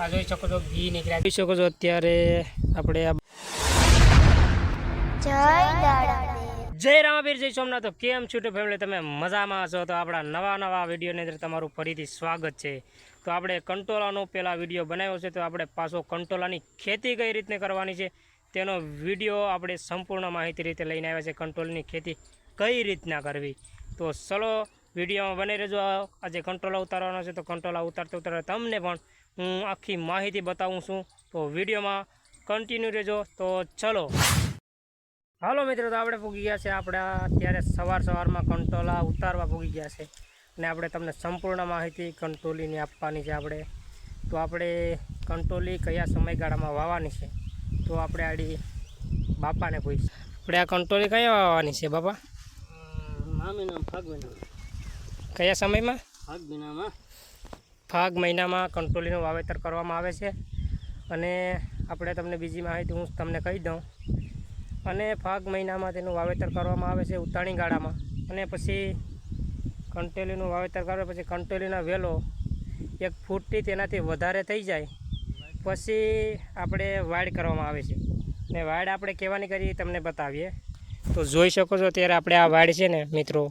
આ જોઈ શકો છો ઘી નીકળ્યા જોઈ શકો છો અત્યારે આપણે આ જય દાડા જય સોમનાથ. તો કેમ છો તો ફેમિલી તમે મજામાં છો તો આપણા નવા નવા વિડીયોની અંદર તમારું ફરીથી સ્વાગત છે. તો આપણે કંટોલાનો પહેલાં વીડિયો બનાવ્યો છે તો આપણે પાછો કંટોલાની ખેતી કઈ રીતને કરવાની છે તેનો વીડિયો આપણે સંપૂર્ણ માહિતી રીતે લઈને આવ્યા છે કંટ્રોલની ખેતી કઈ રીતના કરવી. તો ચલો વિડીયોમાં બની રહેજો. આજે કંટ્રોલા ઉતારવાનો છે તો કંટ્રોલા ઉતારતા ઉતારતા તમને પણ હું આખી માહિતી બતાવું છું. તો વિડીયોમાં કન્ટિન્યુ રહેજો. તો ચલો. હાલો મિત્રો તો આપણે પૂગી ગયા છે. આપણે અત્યારે સવાર સવારમાં કંટોલા ઉતારવા પૂગી ગયા છે. અને આપણે તમને સંપૂર્ણ માહિતી કંટોલીની આપવાની છે આપણે. તો આપણે કંટોલી કયા સમયગાળામાં વાવવાની છે? તો આપણે આડી બાપાને પૂછીશું. આપણે આ કંટોલી કયા વાવવાની છે બાપા? કયા સમયમાં? ફાગ મહિનામાં કંટ્રોલીનું વાવેતર કરવામાં આવે છે. અને આપણે તમને બીજી માહિતી હું તમને કહી દઉં. અને ફાગ મહિનામાં તેનું વાવેતર કરવામાં આવે છે ઉતાણી ગાળામાં. અને પછી કંટોલીનું વાવેતર કરે પછી કંટોલીના વેલો એક ફૂટથી તેનાથી વધારે થઈ જાય. પછી આપણે વાડ કરવામાં આવે છે. ને વાડ આપણે કહેવાની કરી તમને બતાવીએ. તો જોઈ શકો છો ત્યારે આપણે આ વાડ છે ને મિત્રો,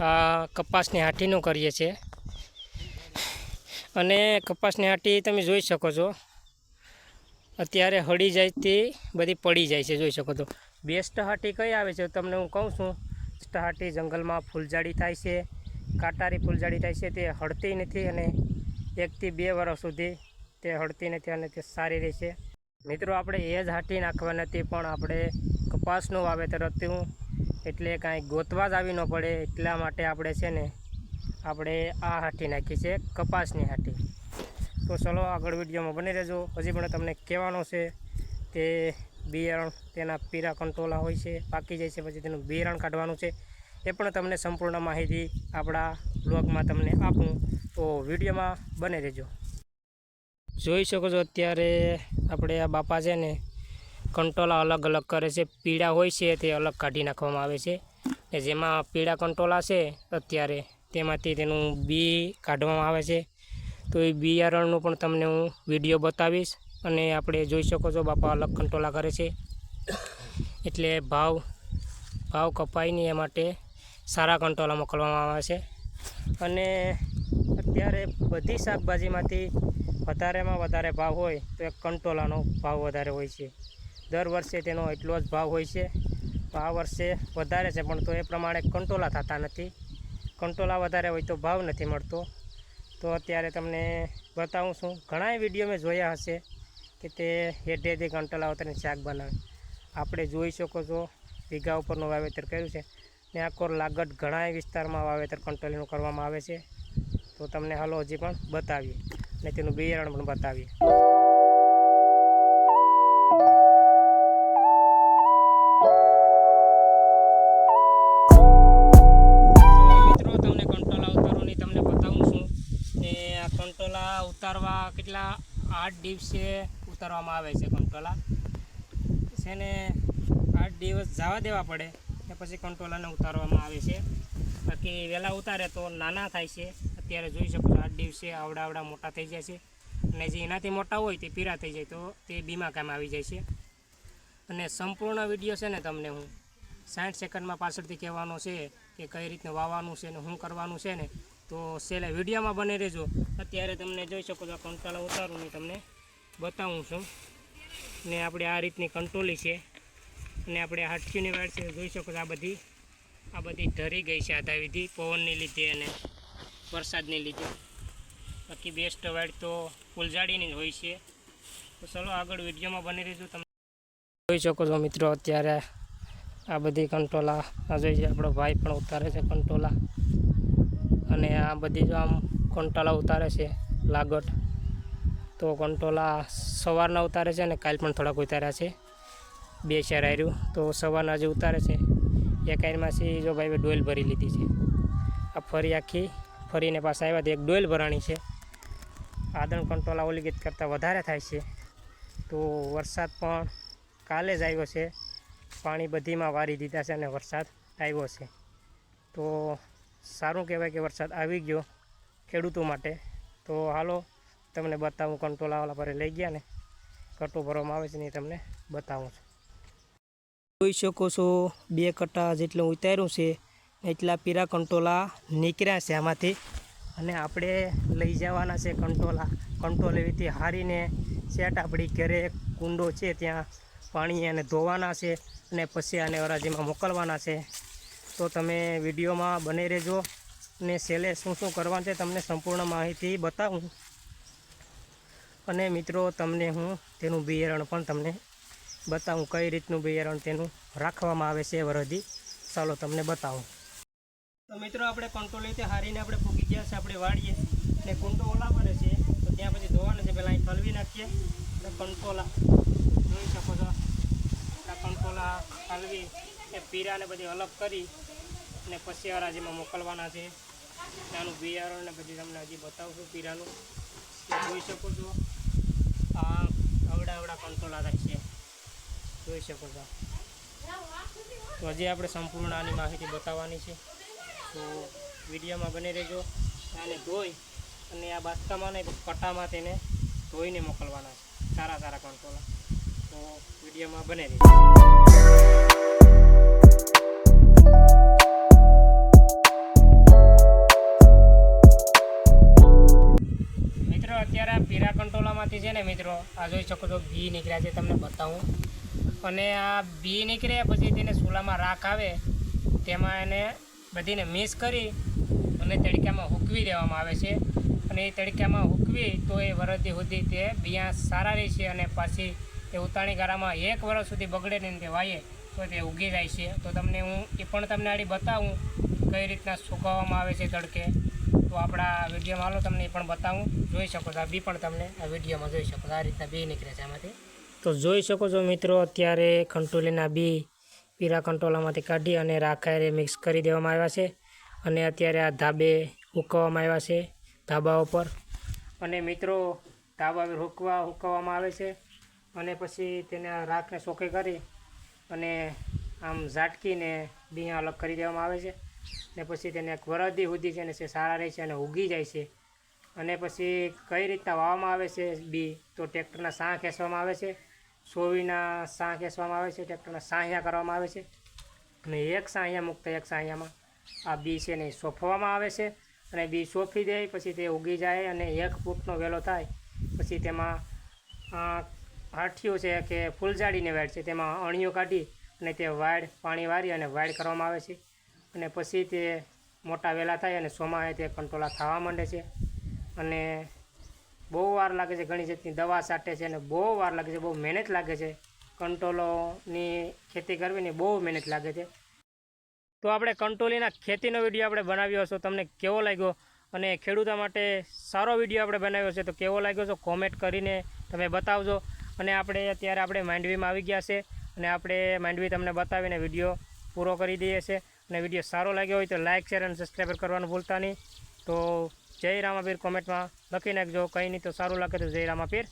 આ કપાસની હાઠીનું કરીએ છીએ. અને કપાસની હાટી તમે જોઈ શકો છો. અત્યારે હળી જાય તે બધી પડી જાય છે, જોઈ શકો છો બેસ્ટ હાટી કઈ આવે છે? તમને હું કહું છું, બેસ્ટ હાટી જંગલમાં ફૂલઝાડી થાય છે, કાંટારી ફૂલઝાડી થાય છે, તે હળતી નથી અને એકથી બે વર્ષ સુધી તે હળતી નથી અને તે સારી રહે છે. મિત્રો, આપણે એ જ હાટી નાખવા નથી, પણ આપણે કપાસનું વાવેતર હતું. એટલે કાંઈ ગોતવા જ આવી ન પડે, એટલા માટે આપણે છે ને આપણે આ હાટી નાખી છે, કપાસની હાટી. તો ચલો આગળ વિડીયોમાં બની રહેજો. હજી પણ તમને કહેવાનો છે તે બિયારણ તેના પીરા કંટોલા હોય છે, પાકી જાય છે, પછી તેનું બિયારણ કાઢવાનું છે. એ પણ તમને સંપૂર્ણ માહિતી આપણા બ્લોગમાં તમને આપું. તો વિડીયોમાં બને રહેજો. જોઈ શકો છો અત્યારે આપણે આ બાપા છે ને કંટોલા અલગ અલગ કરે છે. પીળા હોય છે તે અલગ કાઢી નાખવામાં આવે છે. જેમાં પીળા કંટોલા છે, અત્યારે તેમાંથી તેનું બી કાઢવામાં આવે છે. તો એ બિયારણનું પણ તમને હું વીડિયો બતાવીશ અને આપણે જોઈ શકો છો બાપા અલગ કંટોલા કરે છે. એટલે ભાવ ભાવ કપાઈને એ માટે સારા કંટોલા મોકલવામાં આવે છે. અને અત્યારે બધી શાકભાજીમાંથી વધારેમાં વધારે ભાવ હોય તો એક કંટોલાનો ભાવ વધારે હોય છે. દર વર્ષે તેનો એટલો જ ભાવ હોય છે. આ વર્ષે વધારે છે, પણ તો એ પ્રમાણે કંટોલા થતા નથી. કંટોલા વધારે હોય તો ભાવ નથી મળતો. તો અત્યારે તમને બતાવું છું. ઘણા વીડિયો મેં જોયા હશે કે તે હેઠેથી કંટોલા ઉતરીને શાક બનાવે. આપણે જોઈ શકો છો, વીઘા ઉપરનું વાવેતર કર્યું છે ને આખો લાગટ ઘણા વિસ્તારમાં વાવેતર કંટોલીનું કરવામાં આવે છે. તો તમને હાલો હજી પણ બતાવીએ અને તેનું બિયારણ પણ બતાવીએ. ઉતારવા કેટલા આઠ દિવસે ઉતારવામાં આવે છે કંટોલા છે ને આઠ દિવસ જવા દેવા પડે ને પછી કંટોલાને ઉતારવામાં આવે છે. બાકી વહેલા ઉતારે તો નાના થાય છે. અત્યારે જોઈ શકો આઠ દિવસે આવડા આવડા મોટા થઈ જાય છે. અને જે એનાથી મોટા હોય તે પીરા થઈ જાય તો તે બીમા કામ આવી જાય છે. અને સંપૂર્ણ વીડિયો છે ને તમને હું સાઠ સેકન્ડમાં પાછળથી કહેવાનો છે કે કઈ રીતે વાવવાનું છે ને શું કરવાનું છે ને તો છેલ્લા વિડીયોમાં બને રહેજો. અત્યારે તમને જોઈ શકો છો કંટાળા ઉતારું ને તમને બતાવું છું. ને આપણે આ રીતની કંટ્રોલી છે. અને આપણે હાટકીની વાડ છે, જોઈ શકો છો આ બધી. આ બધી ધરી ગઈ છે આધા વિધિ પવનની લીધે અને વરસાદની લીધે. બાકી બેસ્ટ વાડ તો ફૂલઝાડીની જ હોય છે. તો ચલો આગળ વિડીયોમાં બની રહીશું તમે જોઈ શકો છો મિત્રો અત્યારે આ બધી કંટોલા જોઈ છે આપણો ભાઈ પણ ઉતારે છે કંટોલા. અને આ બધી જો આમ કંટોલા ઉતારે છે, લાગટ. તો કંટોલા સવારના ઉતારે છે અને કાલ પણ થોડાક ઉતાર્યા છે. બે શેર આર્યું તો સવારના જે ઉતારે છે, એક આયરમાંથી જો ભાઈ ડોલ ભરી લીધી છે. આ ફરી આખી, ફરીને પાછા આવ્યા તો એક ડોલ ભરાણી છે. આદણ કંટોલા ઓલી ગીત કરતાં વધારે થાય છે. તો વરસાદ પણ કાલે જ આવ્યો છે. પાણી બધીમાં વારી દીધા છે અને વરસાદ આવ્યો છે. તો સારું કહેવાય કે વરસાદ આવી ગયો ખેડૂતો માટે. તો હાલો, તમને બતાવું કંટ્રોલાવાળા પર લઈ ગયા ને. કટો ભરવામાં આવે છે ને તમને બતાવું છું. જોઈ શકો છો, બે કટ્ટા જેટલું ઉતાર્યું છે એટલા પીરા કંટોલા નીકળ્યા છે આમાંથી. અને આપણે લઈ જવાના છે કંટોલા. કંટોલ એવીથી હારીને સેટ આપણી ઘરે કુંડો છે ત્યાં પાણી એને ધોવાના છે અને પછી આને અરાજીમાં મોકલવાના છે. તો તમે વિડીયોમાં બને રહેજો ને છેલ્લે શું શું કરવાનું છે તમને સંપૂર્ણ માહિતી બતાવું. અને મિત્રો, તમને હું તેનું બિયારણ પણ તમને બતાવું, કઈ રીતનું બિયારણ તેનું રાખવામાં આવે છે વરદી ચાલો તમને બતાવું. તો મિત્રો, આપણે કંટ્રોલ રીતે હારીને આપણે ફૂકી ગયા છે, આપણે વાળીએ અને કુંડો ઓલા પડે છે, તો ત્યાં પછી ધોવાના છે, પહેલાં અહીં ઠલવી નાખીએ. અને કંટોલા જોઈ શકો છો આ કંટોલા ઠલવી એ પીરાને બધી અલગ કરી અને પછી હરાજીમાં મોકલવાના છે. ત્યાંનું બિયારણ ને પછી તમને હજી બતાવું છું પીરાનું જોઈ શકો છો. આ અવડા અવડા કંટોલા છે. જોઈ શકો છો. તો હજી આપણે સંપૂર્ણ આની માહિતી બતાવવાની છે. તો વિડીયોમાં બની રહેજો. આને ધોઈ અને આ બાસ્કામાં ને કટામાં તેને ધોઈને મોકલવાના છે. સારા સારા કંટ્રોલા તો વિડીયોમાં બને રહી અત્યારે પીરા કંટોલામાંથી છે ને મિત્રો, આ જોઈ શકો છો, બી નીકળ્યા છે, તમને બતાવું. અને આ બી નીકળ્યા પછી તેને ચૂલામાં રાખ આવે, તેમાં એને બધીને મિક્સ કરી અને તડકામાં હૂકવી દેવામાં આવે છે. અને એ તડકામાં હૂકવી તો એ વરદી સુધી તે બિયા સારા રહે છે અને પાછી એ ઉતાણી ગારામાં એક વર્ષ સુધી બગડે નહીં તે વાઈએ તો તે ઉગી જાય છે. તો તમને હું એ પણ તમને આડી બતાવું કઈ રીતના સુકવવામાં આવે છે તડકે. તો આપણા વિડીયોમાં હાલો, તમને એ પણ બતાવું. જોઈ શકો છો, આ બી પણ તમને આ વિડીયોમાં જોઈ શકો છો. આ રીતના બી નીકળે છે આમાંથી. તો જોઈ શકો છો મિત્રો, અત્યારે ખંટોલીના બી પીરા કંટોલામાંથી કાઢી અને રાખાયરે મિક્સ કરી દેવામાં આવ્યા છે. અને અત્યારે આ ધાબે હુકવવામાં આવ્યા છે, ધાબા ઉપર. અને મિત્રો, ધાબા હુકવા હુકવવામાં આવે છે. અને પછી તેને રાખને સોકે કરી અને આમ ઝાટકીને બિયા અલગ કરી દેવામાં આવે છે. ને પછી તેને એક વરદી સુધી છે ને તે સારા રહે છે અને ઉગી જાય છે. અને પછી કઈ રીતના વાવવામાં આવે છે બી? તો ટ્રેક્ટરના સાં ખેંચવામાં આવે છે. સોવીના સાં ખેંચવામાં આવે છે. ટ્રેક્ટરના સાંહિયા કરવામાં આવે છે. અને એક સાંહિયા મુક્ત એક સાંહિયામાં આ બી છે ને સોંપવામાં આવે છે. અને બી સોંપી દે, પછી તે ઉગી જાય અને એક ફૂટનો વેલો થાય. પછી તેમાં આ હાઠીઓ છે કે ફૂલઝાડીને વાડ છે, તેમાં અણીઓ કાઢી અને તે વાડ, પાણી વારી અને વાડ કરવામાં આવે છે. અને પછી તે મોટા વેલા થાય અને સોમાએ તે કંટોલા થવા માંડે છે. અને બહુ વાર લાગે છે ઘણી જાતની દવા છાંટે છે અને બહુ વાર લાગે છે, બહુ મહેનત લાગે છે. કંટોલોની ખેતી કરવીની બહુ મહેનત લાગે છે. તો આપણે કંટોલીના ખેતીનો વીડિયો આપણે બનાવ્યો હશો, તમને કેવો લાગ્યો? અને ખેડૂતો માટે સારો વીડિયો આપણે બનાવ્યો છે, તો કેવો લાગ્યો છે? કોમેન્ટ કરીને તમે બતાવજો. અને આપણે અત્યારે આપણે માંડવીમાં આવી ગયા છે અને આપણે માંડવી તમને બતાવીને વીડિયો પૂરો કરી દઈએ છે. અને વીડિયો સારો લાગ્યો હોય તો લાઇક શેર અને સબસ્ક્રાઈબ કરવાનું ભૂલતા નહીં. તો જય રામાપીર કોમેન્ટમાં લખી નાખજો. કંઈ નહીં તો સારું લાગે તો જય રામાપીર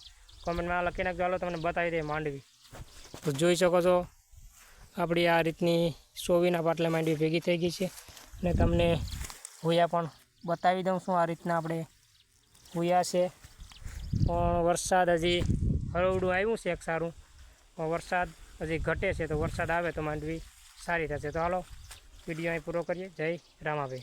કોમેન્ટમાં લખી નાખજો. હાલો, તમને બતાવી દઈએ માંડવી. તો જોઈ શકો છો, આપણી આ રીતની સોવીના પાટલા માંડવી ભેગી થઈ ગઈ છે. અને તમને હુયા પણ બતાવી દઉં છું આ રીતના આપણે હુયા છે. પણ વરસાદ હજી હળવડું આવ્યું છે એક સારું. વરસાદ હજી ઘટે છે તો વરસાદ આવે તો માંડવી સારી થશે. તો હાલો, વીડિયો અહીં પૂરો કરીએ. જય રામાભાઈ.